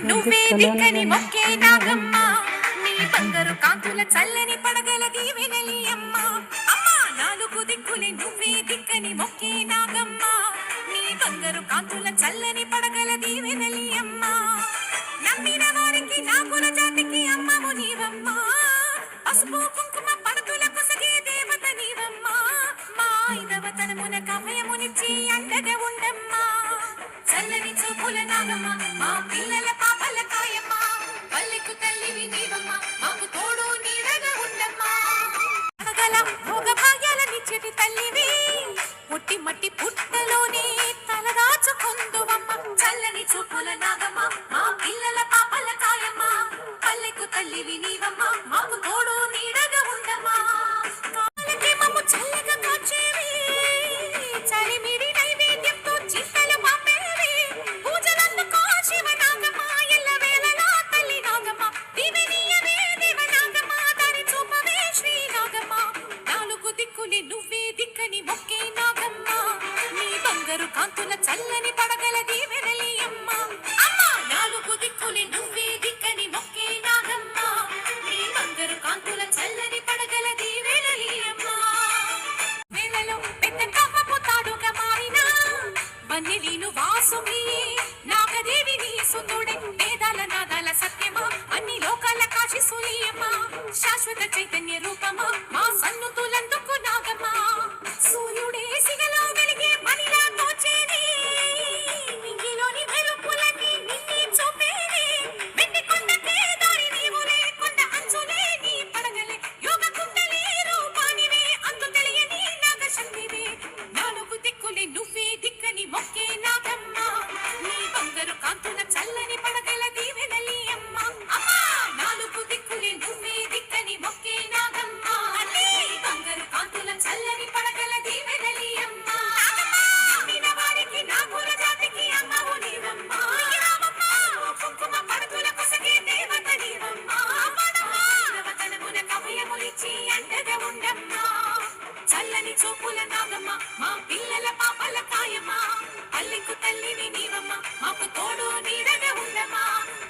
నువ్వే దిక్కని మొక్కే నాగమ్మ. నీ బంగారు కాంతుల చల్లని పడగల దీవెనలి అమ్మ అమ్మా నాలుగు దిక్కులే నువ్వే దిక్కని మొక్కే నాగమ్మ. నీ బంగారు కాంతుల చల్లని పడగల దీవెనలి అమ్మ నమ్మిన వారికి నాకుల జాతికి అమ్మము నీవమ్మ. పసుపు కుంకుమ పడతుల దేవత నీవమ్మ. మా ఐదవతనమున కభయమునిచ్చి అండగా ఉండమ్మా. చల్లని చూపుల నాగమ్మ మా పిల్లల తల్లివి నీవమ్మ మాకు తోడు నీడగా ఉండమ్మా. కాలకి మమ్ము చల్లగా కాచేవి చలిమిడి నైవేద్యంతో చింతలు పంపేవి. పూజలందుకో శివ నాగమ్మ ఎల్లవేళలా తల్లి నాగమ్మ దివెనీయవే దేవ నాగమ్మ దారి చూపవే శ్రీ నాగమ్మ నాలుగు దిక్కుని నువ్వే దిక్కని మొక్కే నాగమ్మ. నీ బంగారు కాంతుల చల్లని పడగల దీవెనలి శాశ్వత చైతన్య రూపమా? మా సన్నుతులందుకు నాగమా? సూర్యుడే చల్లని చూపుల నాగమ్మ మా పిల్లల పాపల కాయమ్మ తల్లికు తల్లిని నీవమ్మ మాకు తోడు నీడగా ఉండమ్మా.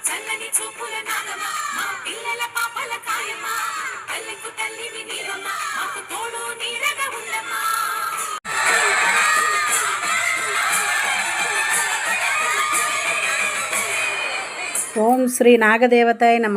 చల్లని చూపుల నాగమ్మ మా పిల్లల పాపల కాయమ్మ తల్లికు తల్లిని నీవమ్మ మాకు తోడు నీడగా ఉండమ్మా. ఓం శ్రీ నాగదేవత నమ.